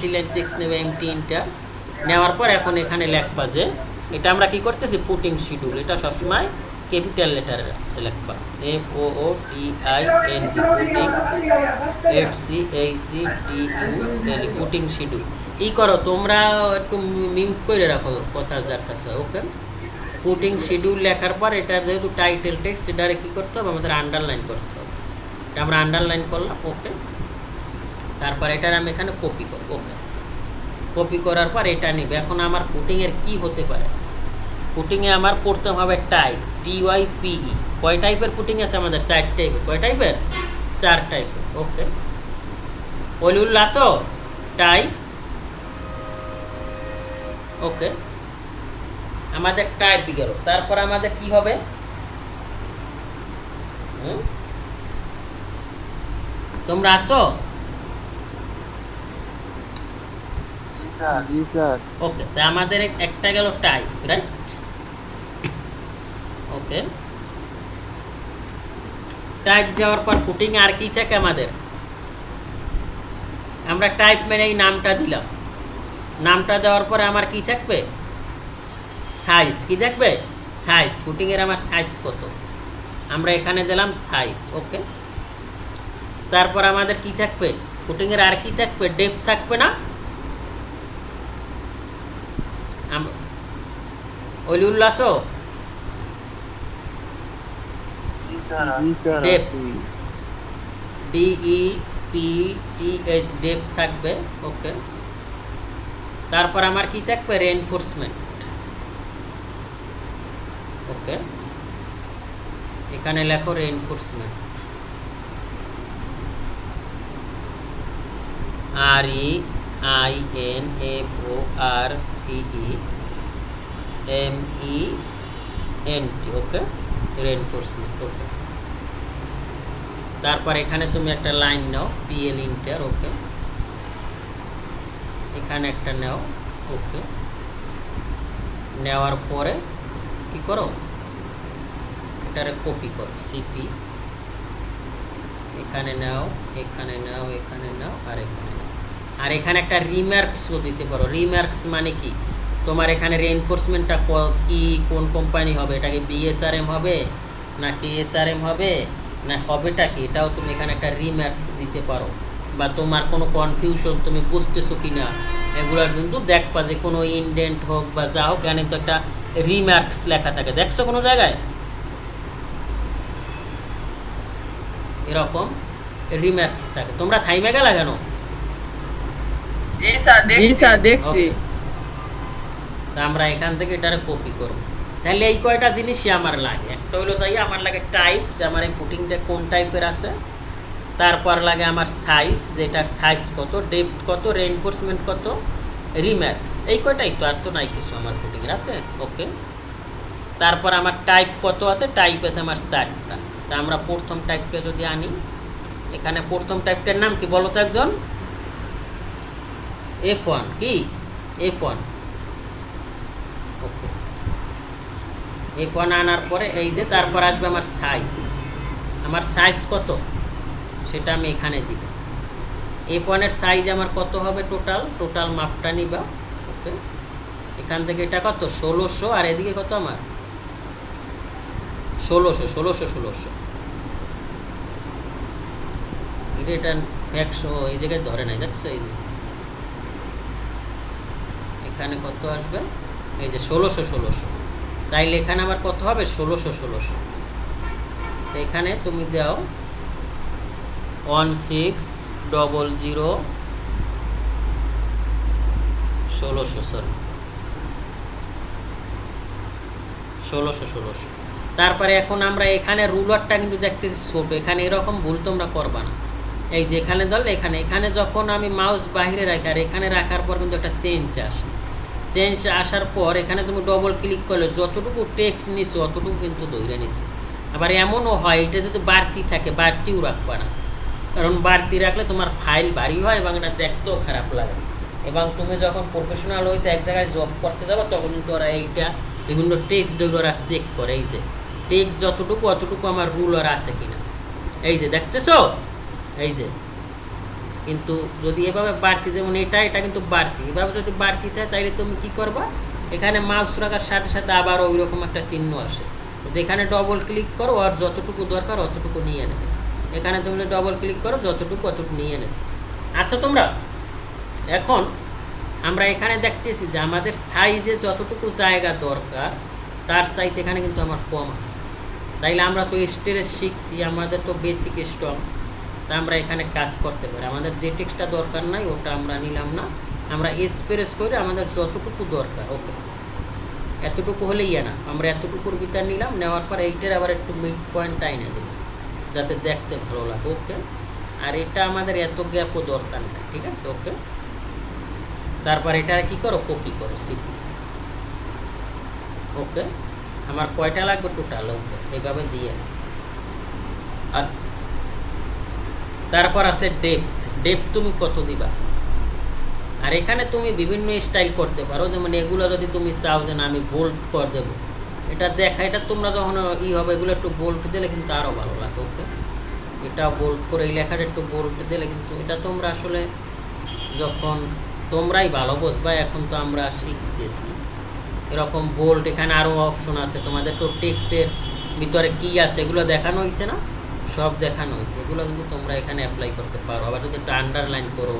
Multiline text নেবে MT enter নেওয়ার পর এখন এখানে লেখবা যে এটা আমরা কি করতেছি? পুটিং শিডিউল এটা সবসময় capital letter লেখবা F O O T I N G footing F C এই C T U L footing schedule E করো, তোমরা একটু মিউট করে রাখো কথা যার কাছে, ওকে? পুটিং শিডিউল লেখার পর এটা যেহেতু টাইটেল টেক্সট এটারে কী করতে হবে? আমাদের আন্ডারলাইন করতে হবে। এটা আমরা আন্ডারলাইন করলাম, ওকে? তারপর এটার আমি এখানে কপি করব ওকে কপি করার পর এটা নিবে। এখন আমার পুটিংয়ের কি হতে পারে? পুটিংয়ে আমার পড়তে হবে টাইপ টি ওয়াই পিই কয় টাইপের পুটিং আছে আমাদের? চার টাইপের কয় টাইপের চার টাইপের ওকে অলিউল আসো? টাইপ ওকে আমাদের টাইপ গেল তারপর আমাদের কি হবে? তোমরা আসো জি স্যার ওকে তা আমাদের একটা গেল টাইপ রাইট ওকে। টাইপ যাওয়ার পর ফুটিং আর কি থাকে আমাদের? আমরা টাইপ মেনে এই নামটা দিলাম। নামটা দেওয়ার পরে আমার কি থাকবে? সাইজ কি দেখবে সাইজ ফুটিংয়ের আমার সাইজ কত? আমরা এখানে দিলাম সাইজ ওকে। তারপর আমাদের কি থাকবে? ফুটিংয়ের আর কি থাকবে? ডেপ থাকবে না? আম- অলি উল্লাস জি স্যার Depth. আছি। D E P T H depth থাকবে ওকে। তারপর আমার কি থাকবে? Reinforcement okay. এখানে লেখো reinforcement R E I N F O R C E M E N T okay reinforcement okay তারপর এখানে তুমি একটা লাইন নাও পিএল ইন্টার ওকে এখানে একটা নাও ওকে নেওয়ার পরে কি করো? এটারে কপি করো সিপি এখানে নাও এখানে নাও এখানে নাও, আর এখানে আর এখানে একটা রিমার্কসও দিতে পারো। রিমার্কস মানে কি? তোমার এখানে রেনফোর্সমেন্টটা কি কোন কোম্পানি হবে? এটা কি বিএসআরএম হবে? না কেএসআরএম হবে? না হবেটা কি? এটাও তুমি এখানে একটা রিমার্কস দিতে পারো। বা তোমার কোনো কনফিউশন তুমি বুঝতেছো কি না এগুলোর কিন্তু দেখবা যে কোনো ইনডেন্ট হোক বা যা হোক, এখানে তো একটা রিমার্কস লেখা থাকে। দেখছ কোনো জায়গায়? এরকম রিমার্কস থাকে। তোমরা থাইমে গেলা কেন? জি স্যার জি স্যার দেখছি। Okay. তা আমরা এখান থেকে এটারে কপি করব। তাহলে এই কয়টা জিনিসই আমার লাগে? একটা হলো তাই আমার লাগে টাইপ যে আমার এই পুটিংটা কোন টাইপের আছে। তারপর লাগে আমার সাইজ যেটার সাইজ কত ডেপথ কত রেনফোর্সমেন্ট কত রিম্যাক্স এই কয়টাই তো আর তো নাই কিছু আমার পুটিংয়ের আছে? ওকে তারপর আমার টাইপ কত আছে টাইপ আছে আমার চারটা। তা আমরা প্রথম টাইপটা যদি আনি এখানে প্রথম টাইপটার নাম কি বলো তো একজন? এফ ওয়ান কি? F one okay F one আনার পরে এই যে তারপর আসবে আমার সাইজ আমার সাইজ কত? সেটা আমি এখানে দিব। এফ ওয়ানের সাইজ আমার কত হবে টোটাল টোটাল মাপটা নিবা। ওকে এখান থেকে এটা কত? ষোলোশো। আর এদিকে কত আমার? ষোলোশো ষোলোশো ষোলোশো। এটা একশো এই জায়গায় ধরে নাই, দেখছ এই যে? এখানে কত আসবে? এই যে ষোলোশো ষোলোশো। তাইলে এখানে আমার কত হবে? ষোলোশো ষোলোশো। এখানে তুমি দাও ওয়ান সিক্স ডবল জিরো ষোলোশো সরি ষোলোশো ষোলোশো। তারপরে এখন আমরা এখানে রুলারটা কিন্তু দেখতেছি ছোট এখানে এরকম ভুল তোমরা করবা না। এই যে এখানে ধরলে এখানে। এখানে যখন আমি মাউস বাইরে রাখি, আর এখানে রাখার পর কিন্তু একটা চেঞ্জ আসে। চেঞ্জ আসার পর এখানে তুমি ডবল ক্লিক করলে যতটুকু টেক্স নিছো অতটুকু কিন্তু ধরে নিছি। আবার এমনও হয়, এটা যদি বাড়তি থাকে, বাড়তিও রাখবা না। কারণ বাড়তি রাখলে তোমার ফাইল ভারী হয় এবং এটা দেখতেও খারাপ লাগে। এবং তুমি যখন প্রফেশনাল হইতে এক জায়গায় জব করতে যাব, তখন কিন্তু ওরা এইটা বিভিন্ন টেক্সট ওরা চেক করে, এই যে। টেক্সট যতটুকু, অতটুকু আমার রুলার আছে কিনা। এই যে, দেখতেছো? এই যে। কিন্তু যদি এভাবে বাড়তি, যেমন এটা এটা কিন্তু বাড়তি। এভাবে যদি বাড়তি থাকে তাহলে তুমি কি করবা? এখানে মাউস রাখার সাথে সাথে আবার ওই রকম একটা চিহ্ন আসে। এখানে ডবল ক্লিক করো, আর যতটুকু দরকার অতটুকু নিয়ে নেবে। এখানে তুমি ডবল ক্লিক করো, যতটুকু অতটুকু নিয়ে এনেছে। আসো তোমরা, এখন আমরা এখানে দেখতেছি যে আমাদের সাইজে যতটুকু জায়গা দরকার, তার সাইজ এখানে কিন্তু আমার কম আছে। তাইলে আমরা তো স্টেরে শিখছি, আমাদের তো বেসিক স্ট্রং তা আমরা এখানে কাজ করতে পারি। আমাদের যে টেক্সটটা দরকার নাই, ওটা আমরা নিলাম না। আমরা স্প্রেস করে আমাদের যতটুকু দরকার, ওকে। এতটুকু হলেই ইয়ে না। আমরা এতটুকুর ভিতর নিলাম, নেওয়ার পর এইটার আবার একটু মিড পয়েন্ট আইনে দেব, যাতে দেখতে ভালো লাগে, ওকে। আর এটা আমাদের এত গ্যাপও দরকার নেই, ঠিক আছে, ওকে। তারপর এটা কি করো? কপি করো সিপি ওকে। আমার কয়টা লাগবে টোটাল ওকে। এইভাবে দিয়ে আচ্ছা। তারপর আছে ডেপথ ডেপথ তুমি কত দিবা? আর এখানে তুমি বিভিন্ন স্টাইল করতে পারো। যেমন এগুলো যদি তুমি চাও যে না, আমি বোল্ড করে দেবো। এটা দেখা, এটা তোমরা যখন ই হবে, এগুলো একটু বোল্ড দিলে কিন্তু আরও ভালো লাগে ওকে এটা বোল্ড করে এই লেখাটা একটু বোল্ড দিলে কিন্তু এটা তোমরা আসলে যখন তোমরাই ভালো বুঝবা, এখন তো আমরা শিখতেছি। এরকম বোল্ড এখানে আরও অপশন আছে। তোমাদের তো টেক্সের ভিতরে কি আছে, এগুলো দেখানো হয়েছে না? সব দেখানো হয়েছে। এগুলো কিন্তু তোমরা এখানে অ্যাপ্লাই করতে পারো। আবার যদি একটু আন্ডারলাইন করো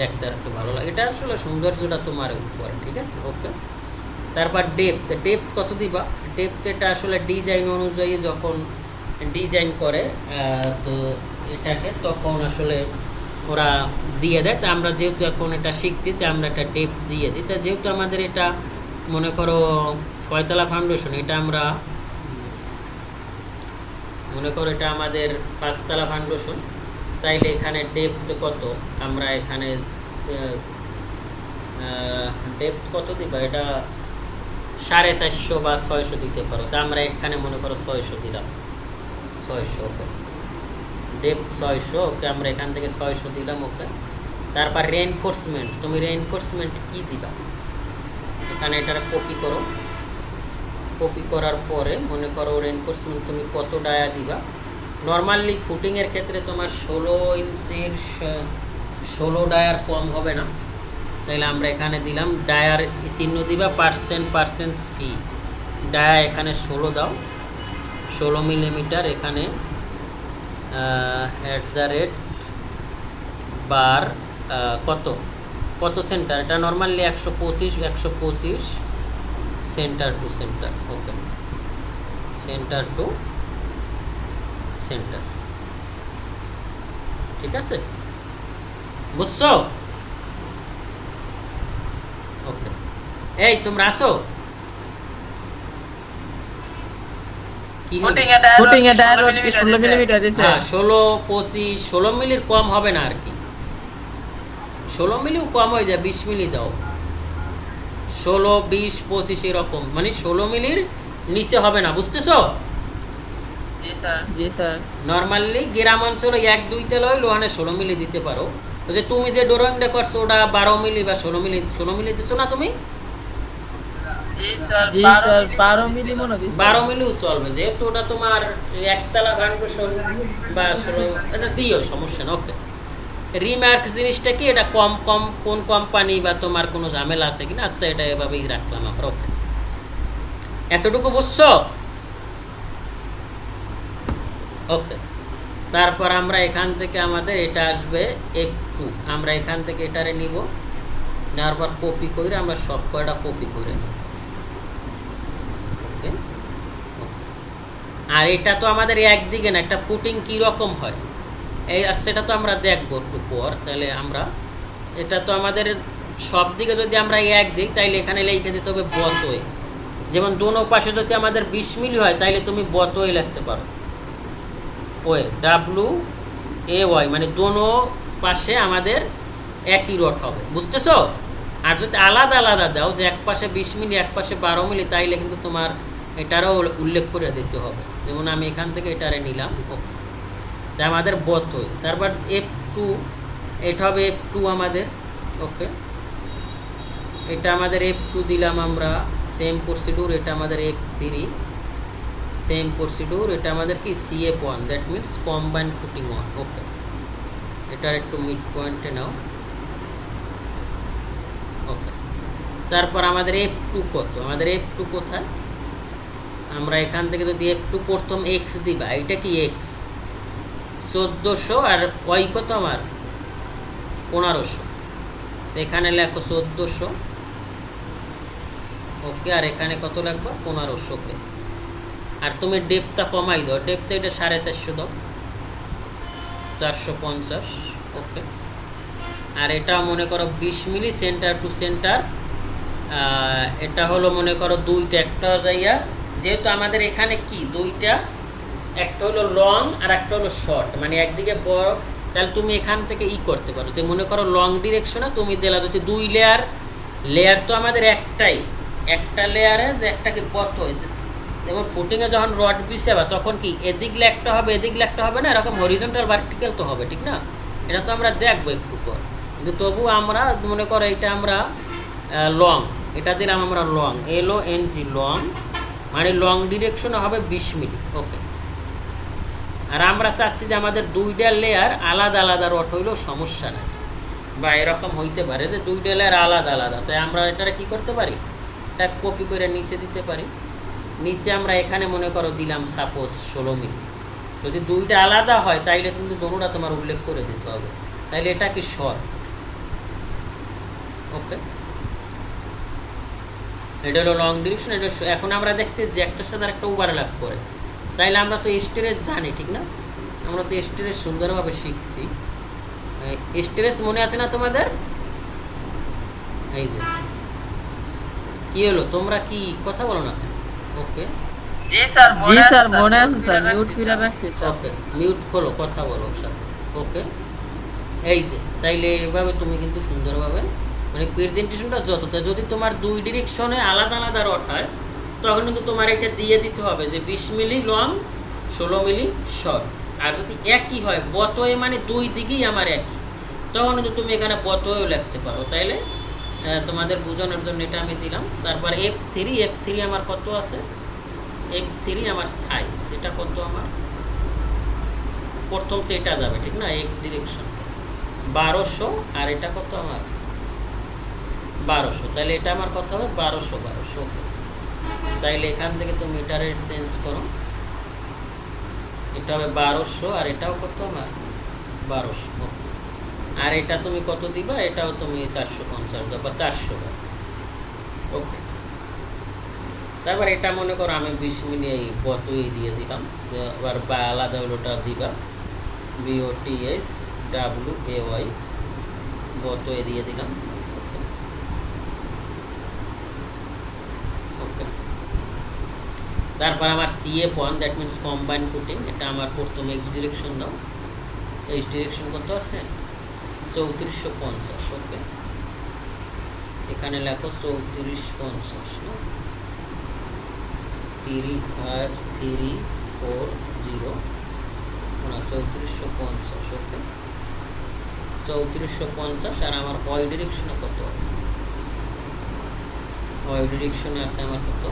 দেখতে আর একটু ভালো লাগে। এটা আসলে সৌন্দর্যটা তোমার উপর, ঠিক আছে? ওকে তারপর ডেপথ ডেপথ কত দিবা? ডেপথ এটা আসলে ডিজাইন অনুযায়ী যখন ডিজাইন করে তো এটাকে তখন আসলে ওরা দিয়ে দেয়। তা আমরা যেহেতু এখন এটা শিখতেছি, আমরা একটা ডেপ দিয়ে দিই। তা যেহেতু আমাদের এটা, মনে করো, কয়তলা ফাউন্ডেশন এটা আমরা মনে করো এটা আমাদের পাঁচতলা ফাউন্ডেশন তাইলে এখানে ডেপথ কত? আমরা এখানে ডেপথ কত দিবা? এটা সাড়ে চারশো বা ছয়শো দিতে পারো। তা আমরা এখানে মনে করো ছয়শো দিলাম। ছয়শো, ওকে। ডেপথ ছয়শো, ওকে, আমরা এখান থেকে ছয়শো দিলাম, ওকে। তারপর রেনফোর্সমেন্ট তুমি রেনফোর্সমেন্ট কি দিবা? এখানে এটা কপি করো। কপি করার পরে মনে করো রেনফোর্সমেন্ট তুমি কত ডায়া দিবা? নর্মালি ফুটিংয়ের ক্ষেত্রে তোমার ষোলো ইঞ্চির ষোলো ডায়ার কম হবে না। তাইলে আমরা এখানে দিলাম ডায়ার চিহ্ন দিবা পার্সেন্ট পার্সেন্ট সি ডায়া এখানে ষোলো দাও। ষোলো মিলিমিটার এখানে অ্যাট দ্য রেট বার কত? কত সেন্টার এটা নর্মালি একশো পঁচিশ একশো পঁচিশ। Centre to centre okay centre to centre ঠিক আছে? বুঝছ? ওকে এই তোমরা আসো। হ্যাঁ ষোলো পঁচিশ ষোলো মিলির কম হবে না আর কি। ষোলো মিলিও কম হয়ে যায় বিশ মিলি দাও। ষোলো বিশ পঁচিশ এরকম। মানে ষোলো মিলির নিচে হবে না বুঝতেছো? স্যার। নর্মালি গ্রাম অঞ্চলে এক দুই তেল হইলে ওখানে ষোলো মিলি দিতে পারো। তো যে তুমি যে ড্রয়িংটা করছ ওটা বারো মিলি বা ষোলো মিলি ষোলো মিলি দিছো না তুমি? জি স্যার জি বারো মনে হয়। মিলিও চলবে যেহেতু ওটা তোমার একতলা ফাউন্ডেশন বা ষোলো এটা দিও সমস্যা না ওকে রিমার্ক জিনিসটা কি? এটা কম কম, কোন কোম্পানি বা তোমার কোনো ঝামেলা আছে কিনা? আচ্ছা এটা এভাবেই রাখলাম আমরা ওকে এতটুকু বুঝছ? ওকে তারপর আমরা এখান থেকে আমাদের এটা আসবে একটু। আমরা এখান থেকে এটারে নিব। নেওয়ার পর কপি করে আমরা সব কয়টা কপি করে নিব। ওকে। আর এটা তো আমাদের একদিকে না, একটা ফুটিং কী রকম হয়? এই সেটা তো আমরা দেখব একটু পর, তাহলে আমরা, এটা তো আমাদের সব দিকে যদি আমরা এক দিই, তাইলে এখানে লিখে দিতে হবে বতই। যেমন দোনো পাশে যদি আমাদের বিশ মিলি হয়, তাইলে তুমি বতই লিখতে পারো। ওয়ে, ডাব্লু এ ওয়াই মানে দোনো পাশে আমাদের একই রড হবে। বুঝতেছো? আর যদি আলাদা আলাদা দাও, যে এক পাশে বিশ মিলি, এক পাশে বারো মিলি, তাইলে কিন্তু তোমার এটারও উল্লেখ করে দিতে হবে। যেমন আমি এখান থেকে এটারে নিলাম, ওকে। আমাদের বতই তারপর এফ টু এটা হবে এফ টু আমাদের ওকে এটা আমাদের এফ টু দিলাম আমরা সেম প্রসিডিউর এটা আমাদের এফ থ্রি সেম প্রসিডিউর এটা আমাদের কি? CF one that means combine footing one okay এটার একটু মিড পয়েন্টে নাও ওকে তারপর আমাদের এফ টু কত? আমাদের এফ টু কোথায়? আমরা এখান থেকে যদি এফ টু প্রথম এক্স দিবা, এটা কি এক্স চোদ্দোশো আর ওয়াই কত আমার? পনেরোশো। এখানে লেখো চোদ্দোশো। ওকে, আর এখানে কত লাগবে? পনেরোশো, ওকে। আর তুমি ডেপটা কমাই দাও। ডেপটা এটা সাড়ে চারশো দাও। চারশো পঞ্চাশ, ওকে। আর এটা মনে করো বিশ মিলি সেন্টার টু সেন্টার এটা হলো মনে করো দুইটা। একটা যাইয়া, যেহেতু আমাদের এখানে কি? দুইটা একটা হলো লং আর একটা হলো শর্ট মানে একদিকে বড়, তাহলে তুমি এখান থেকে ই করতে পারো। যে মনে করো লং ডিরেকশনে তুমি দিলা, যদি দুই লেয়ার লেয়ার তো আমাদের একটাই। একটা লেয়ারে যে একটাকে পথ যেমন ফুটিংয়ে যখন রড বিছাবা তখন কি এদিক লেগটা হবে, এদিক লেগটা হবে না? এরকম হরিজন্টাল ভার্টিক্যাল তো হবে, ঠিক না? এটা তো আমরা দেখব একটু পর। কিন্তু তবু আমরা মনে করো এটা আমরা লং এটা দিলাম আমরা long L N G long মানে লং ডিরেকশনে হবে বিশ মিলি ওকে আর আমরা চাচ্ছি যে আমাদের দুইটা লেয়ার আলাদা আলাদা রড হইলেও সমস্যা নাই। বা এরকম হইতে পারে যে দুইটা লেয়ার আলাদা আলাদা। তাই আমরা এটা কি করতে পারি? এটা কপি করে নিচে দিতে পারি। নিচে আমরা এখানে মনে করো দিলাম সাপোজ ষোলো মিলি। যদি দুইটা আলাদা হয়, তাইলে কিন্তু দোনোটা তোমার উল্লেখ করে দিতে হবে। তাইলে এটা কি শর্ট ওকে এটা হলো লং ডিরেকশন এটা এখন আমরা দেখতেছি একটার সাথে আর একটা ওভারল্যাপ করে। তাইলে আমরা তো স্টেরেস জানি ঠিক না? আমরা তো স্টেরেস সুন্দরভাবে শিখছি। স্টেরেস মনে আছে না তোমাদের? এই যে। কি হলো? তোমরা কি কথা বলো না ওকে। জি স্যার জি স্যার মনে আছে স্যার মিউট করে রাখছি ওকে মিউট করো কথা বলো সাথে ওকে। এই যে তাইলে এভাবে তুমি কিন্তু সুন্দরভাবে মানে প্রেজেন্টেশনটা যতটা যদি তোমার দুই ডিরেকশনে আলাদা আলাদা রড হয় তখন কিন্তু তোমার এটা দিয়ে দিতে হবে যে বিশ মিলি লং, ষোলো মিলি শর্ট আর যদি একই হয়, বতয়ে মানে দুই দিকেই আমার একই। তখন কিন্তু তুমি এখানে বতয়েও লিখতে পারো। তাইলে তোমাদের বোঝানোর জন্য এটা আমি দিলাম। তারপর এফ থ্রি এফ থ্রি আমার কত আছে? এফ থ্রি আমার সাইজ এটা কত আমার? প্রথম তো এটা যাবে, ঠিক না? এক্স ডিরেকশন বারোশো, আর এটা কত আমার? বারোশো। তাহলে এটা আমার কত হবে? বারোশো বারোশো। ওকে। তাইলে এখান থেকে তুমি মিটারের চেঞ্জ করো। এটা হবে বারোশো, আর এটাও কত আমার? বারোশো আর এটা তুমি কত দিবা? এটাও তুমি চারশো পঞ্চাশ দাও, বা চারশো ওকে। তারপর এটা মনে করো আমি বিশ এই বতই দিয়ে দিলাম। আবার বা আলাদা হলো ওটা দিবা বিওটিএস ডাব্লু এ ওয়াই বতয়ে দিয়ে দিলাম ওকে তারপর আমার CF one that means combine footing এটা আমার প্রথমে এক্স ডিরেকশন দাও। এইচ ডিরেকশন কত আছে? চৌত্রিশশো পঞ্চাশ ওকে এখানে লেখো চৌত্রিশ পঞ্চাশ three five three four zero চৌত্রিশশো পঞ্চাশ ওকে চৌত্রিশশো পঞ্চাশ আর আমার ওয়াই ডিরেকশনে কত আছে? ওয়াই ডিরেকশনে আছে আমার কত?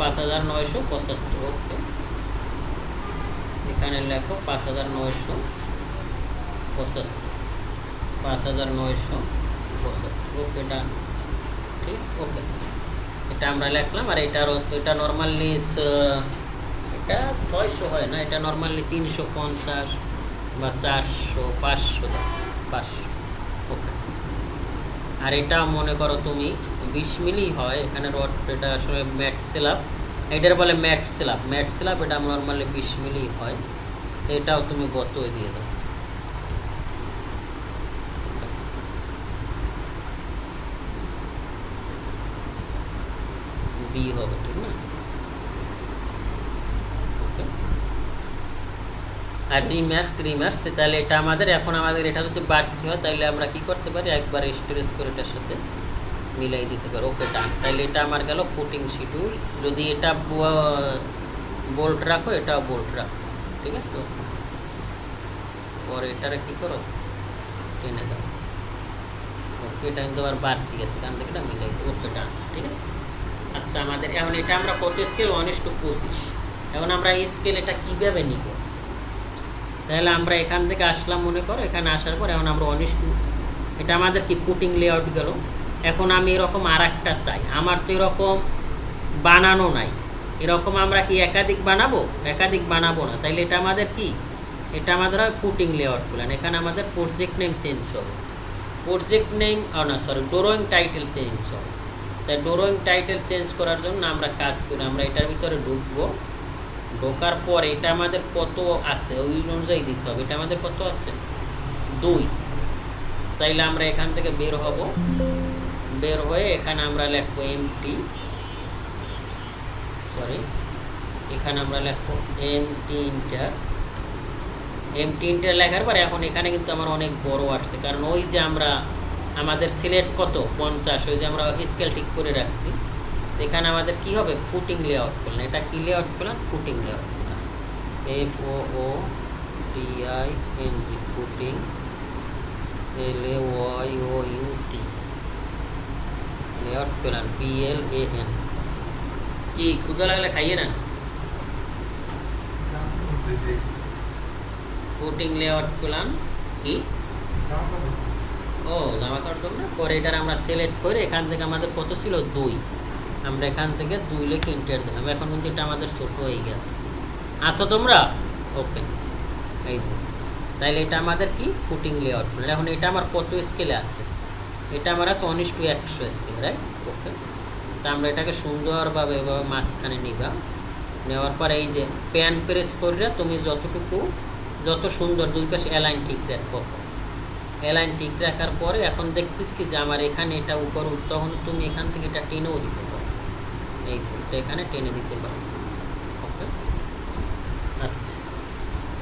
পাঁচ হাজার নয়শো পঁচাত্তর, ওকে। এখানে লেখো পাঁচ হাজার নয়শো পঁচাত্তর, পাঁচ হাজার নয়শো পঁচাত্তর, ওকে, ডান। ঠিক ওকে। এটা আমরা লিখলাম, আর এটার এটা নর্মালি এটা ছয়শো হয় না, এটা নর্মালি তিনশো পঞ্চাশ বা চারশো, পাঁচশো পাঁচশো, ওকে। আর এটা মনে করো তুমি বিশ মিলি হয়, এখানে রড, এটা আসলে ম্যাট সিলাপ। এটার বলে ম্যাট সিলাপ। ম্যাট সিলাপ, এটা নর্মালি বিশ মিলি হয়। এটাও তুমি বতয়ে দিয়ে দাও। বি হবে, ঠিক না. আর রিম্যাক্স রিম্যাক্স তাহলে এটা আমাদের, এখন আমাদের এটা যদি বাড়তি হয়, তাহলে আমরা কি করতে পারি? একবার স্টোরেজ করে এটার সাথে মিলাই দিতে পারি। ওকে ডান তাহলে এটা আমার গেল ফুটিং শিডিউল যদি এটা বোল্ট রাখো এটাও বোল্ট রাখো। ঠিক আছে? পরে এটারে কি করো? টেনে দাও। ওকে, এটা কিন্তু আবার বাড়তি আছে এখান থেকে এটা মিলাই দিও ওকে ডান ঠিক আছে? আচ্ছা আমাদের এখন এটা আমরা কত স্কেল ওয়ান ইস টু পঁচিশ। এখন আমরা এই স্কেল এটা কীভাবে নিব? তাহলে আমরা এখান থেকে আসলাম মনে করো। এখানে আসার পর এখন আমরা অনিশ টু এটা আমাদের কি ফুটিং লেআউট গেল? এখন আমি এরকম আর একটা চাই। আমার তো এরকম বানানো নাই। এরকম আমরা কি একাধিক বানাবো? একাধিক বানাবো না। তাইলে এটা আমাদের কি? এটা আমাদের হয় ফুটিং লেআউট প্ল্যান এখানে আমাদের প্রজেক্ট নেম চেঞ্জ হবে। প্রজেক্ট নেম না সরি ড্রয়িং টাইটেল চেঞ্জ হবে। তাই ড্রয়িং টাইটেল চেঞ্জ করার জন্য আমরা কাজ করি। আমরা এটার ভিতরে ঢুকবো। ঢোকার পর এটা আমাদের কত আছে? ওই অনুযায়ী দিতে হবে। এটা আমাদের কত আছে? দুই। তাইলে আমরা এখান থেকে বের হব। বের হয়ে এখানে আমরা লিখব এমটি সরি এখানে আমরা লিখব এমটি ইন্টার এমটি ইন্টার লেখার পর এখন এখানে কিন্তু আমার অনেক বড় আসছে, কারণ ওই যে আমরা, আমাদের সিলেক্ট কত? পঞ্চাশ, ওই যে আমরা স্কেল ঠিক করে রাখছি, এখানে আমাদের কি হবে? ফুটিং লেআউট করলেন এটা কি লেআউট করলেন footing layout F O O T I N G footing L A Y O U layout করলেন পি এল এন কি ক্ষুদা লাগলে, খাইয়ে নেন? ফুটিং লেআউট করলাম কি? ও, জামা কাপড় না? পরে এটার আমরা সিলেক্ট করে এখান থেকে আমাদের কত ছিল? দুই। আমরা এখান থেকে দুই লেখে ইন্টার দিলাম। এখন কিন্তু এটা আমাদের ছোট হয়ে গেছে। আসো তোমরা? ওকে তাইলে এটা আমাদের কি? ফুটিং লেআউট এখন এটা আমার কত স্কেলে আছে? এটা আমার আছে উনিশ টু একশো স্কেল রাইট ওকে তা আমরা এটাকে সুন্দরভাবে এভাবে মাঝখানে নিবা। নেওয়ার পর এই যে প্যান প্রেস করলে তুমি যতটুকু, যত সুন্দর দুই পাশে অ্যালাইন ঠিক রাখব অ্যালাইন ঠিক রাখার পরে এখন দেখতেছি কি যে আমার এখানে এটা উপর উঠ তখন তুমি এখান থেকে এটা টেনেও দিতে পারো। এই এটা এখানে টেনে দিতে পারো। ওকে আচ্ছা।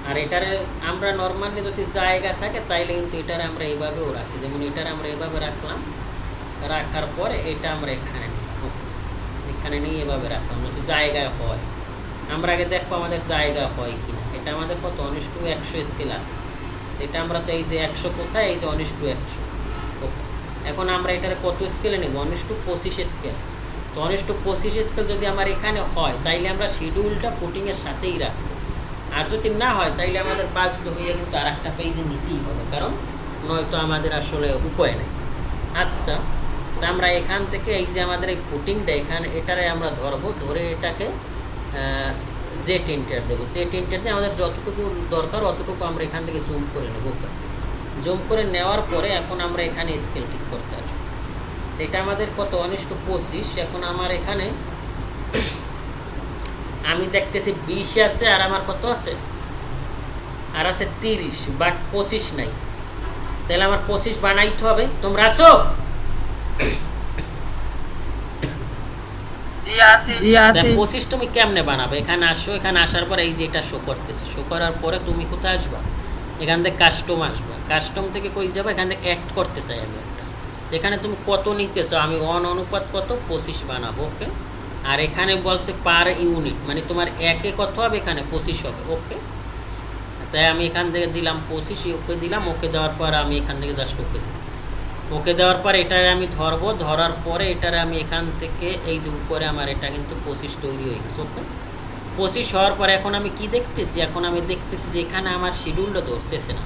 আর এটারে আমরা নর্মালি যদি জায়গা থাকে, তাইলে কিন্তু এটারে আমরা এইভাবেও রাখি। যেমন এটারে আমরা এইভাবে রাখলাম, রাখার পরে এটা আমরা এখানে নিলাম এখানে নিয়ে এভাবে রাখলাম, যদি জায়গায় হয়। আমরা আগে দেখব আমাদের জায়গা হয় কিনা। এটা আমাদের কত? উনিশ টু একশো স্কেল আছে। এটা আমরা তো এই যে একশো কোথায়, এই যে উনিশ টু একশো এখন আমরা এটার কত স্কেলে নেব? উনিশ টু পঁচিশ স্কেল তো উনিশ টু পঁচিশ স্কেল যদি আমার এখানে হয়, তাইলে আমরা শিডিউলটা ফুটিংয়ের সাথেই রাখব। আর যদি না হয়, তাইলে আমাদের বাধ্য হয়ে কিন্তু আর একটা পেজে নিতেই হবে, কারণ নয়তো আমাদের আসলে উপায় নেই। আচ্ছা আমরা এখান থেকে এই যে আমাদের এই ফুটিংটা, এখানে এটারে আমরা ধরবো, ধরে এটাকে জেট ইন্টার দেবো। জেট ইন্টার দিয়ে আমাদের যতটুকু দরকার, অতটুকু আমরা এখান থেকে জুম করে নেব জুম করে নেওয়ার পরে এখন আমরা এখানে স্কেল ঠিক করতে আসব। এটা আমাদের কত? অনিষ্ট পঁচিশ। এখন আমার এখানে আমি দেখতেছি বিশ আছে আর আমার কত আছে? আর আছে তিরিশ বাট পঁচিশ নাই। তাহলে আমার পঁচিশ বানাইতে হবে। তোমরা আসো পঁচিশ তুমি কেমনে বানাবে? এখানে আসো এখানে আসার পর এই যে এটা শো করতেছে। শো করার পরে তুমি কোথায় আসবা? এখান থেকে কাস্টম আসবা। কাস্টম থেকে কই যাবা? এখান থেকে অ্যাক্ট করতে চাই আমি একটা। এখানে তুমি কত নিতে চাও? আমি অন অনুপাত কত? পঁচিশ বানাবো ওকে আর এখানে বলছে পার ইউনিট মানে তোমার একে কত হবে এখানে? পঁচিশ হবে, ওকে? তাই আমি এখান থেকে দিলাম পঁচিশ, ওকে দিলাম, ওকে দেওয়ার পর আমি এখান থেকে জাস্ট ওকে দিলাম। ওকে দেওয়ার পর এটারে আমি ধরবো, ধরার পরে এটারে আমি এখান থেকে এই যে উপরে আমার এটা কিন্তু পঁচিশ তৈরি হয়ে গেছে, ওকে? পঁচিশ হওয়ার পরে এখন আমি কি দেখতেছি? এখন আমি দেখতেছি যে এখানে আমার শিডিউলটা ধরতেছে না।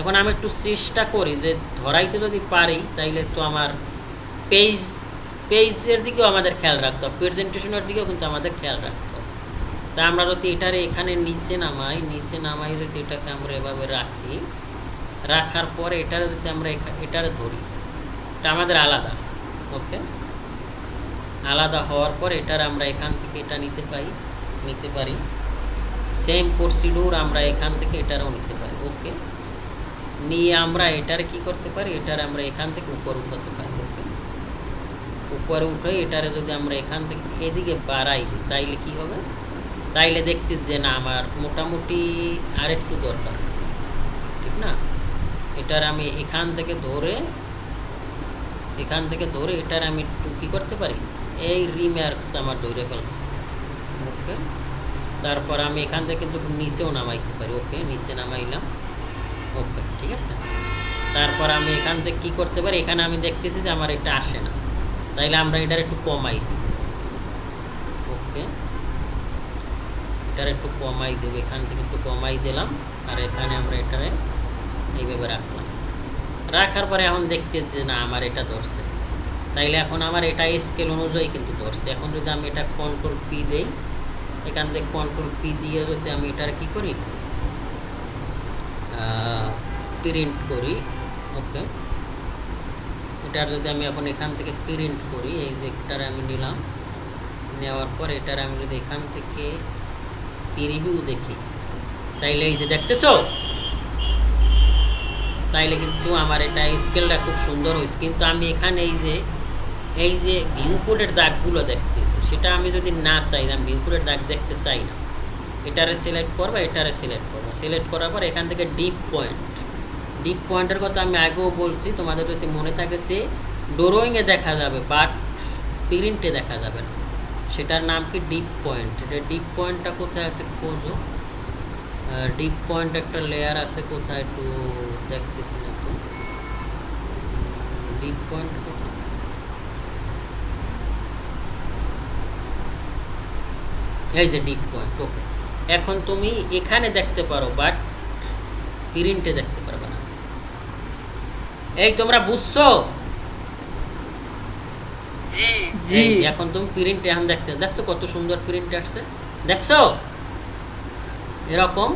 এখন আমি একটু চেষ্টা করি যে ধরাইতে যদি পারি, তাইলে তো আমার পেজ পেজের দিকেও আমাদের খেয়াল রাখতে হবে প্রেজেন্টেশনের দিকেও কিন্তু আমাদের খেয়াল রাখতে হবে। তা আমরা যদি এটারে এখানে নিচে নামাই নিচে নামাই যদি এটাকে আমরা এভাবে রাখি। রাখার পরে এটারে যদি আমরা এটারে ধরি এটা আমাদের আলাদা ওকে আলাদা হওয়ার পর এটার আমরা এখান থেকে এটা নিতে পাই নিতে পারি। সেম প্রসিডিউর আমরা এখান থেকে এটারও নিতে পারি ওকে নিয়ে আমরা এটার কি করতে পারি? এটার আমরা এখান থেকে উপর উঠাতে উপরে উঠে এটারে যদি আমরা এখান থেকে এদিকে বাড়াই তাইলে কি হবে? তাইলে দেখতেছি যে না, আমার মোটামুটি আরেকটু দরকার। ঠিক না? এটার আমি এখান থেকে ধরে, এখান থেকে ধরে এটার আমি একটু কী করতে পারি? এই রিমার্কস আমার ধরে ফেলছে। ওকে? তারপর আমি এখান থেকে কিন্তু নিচেও নামাইতে পারি। ওকে? নিচে নামাইলাম। ওকে, ঠিক আছে? তারপর আমি এখান থেকে কী করতে পারি? এখানে আমি দেখতেছি যে আমার এটা আসে না। তাইলে আমরা এটার একটু কমাই দিই। ওকে। এটার একটু কমাই দেবো। এখান থেকে একটু কমাই দিলাম। আর এখানে আমরা এটারে এইভাবে রাখলাম। রাখার পরে এখন দেখতেছি যে না, আমার এটা ধরছে। তাইলে এখন আমার এটা স্কেল অনুযায়ী কিন্তু ধরছে। এখন যদি আমি এটা কন্ট্রোল পি দেই, এখান থেকে কন্ট্রোল পি দিয়ে যদি আমি এটার কি করি? প্রিন্ট করি, ওকে। এটার যদি আমি এখন এখান থেকে প্রিন্ট করি, এই যে এটার আমি নিলাম। নেওয়ার পর এটার আমি যদি এখান থেকে রিভিউ দেখি, তাইলে এই যে দেখতেছো? তাইলে কিন্তু আমার এটা স্কেলটা খুব সুন্দর হয়েছে। কিন্তু আমি এখানে এই যে এই যে ভিউ কোডের দাগগুলো দেখতেছি, সেটা আমি যদি না চাই, আমি ভিউ কোডের দাগ দেখতে চাই না। এটারে সিলেক্ট করব, এটারে সিলেক্ট করব। সিলেক্ট করার পর এখান থেকে ডিপ পয়েন্ট ডিপ পয়েন্টের কথা আমি আগেও বলছি, তোমাদের যদি মনে থাকে সে ড্রয়িংয়ে দেখা যাবে বাট প্রিন্টে দেখা যাবে না। সেটার নাম কি ডিপ পয়েন্ট এটা ডিপ পয়েন্টটা কোথায় আছে খোঁজো। ডিপ পয়েন্ট একটা লেয়ার আছে কোথায় একটু দেখতেছি না তো। ডিপ পয়েন্ট এই যে ডিপ পয়েন্ট ওকে এখন তুমি এখানে দেখতে পারো বাট প্রিন্টে দেখতে এই তোমরা বুঝছ? জি। জি। এখন তুমি প্রিন্ট এখন দেখতে দেখছ কত সুন্দর প্রিন্ট আসছে? দেখছ? এরকম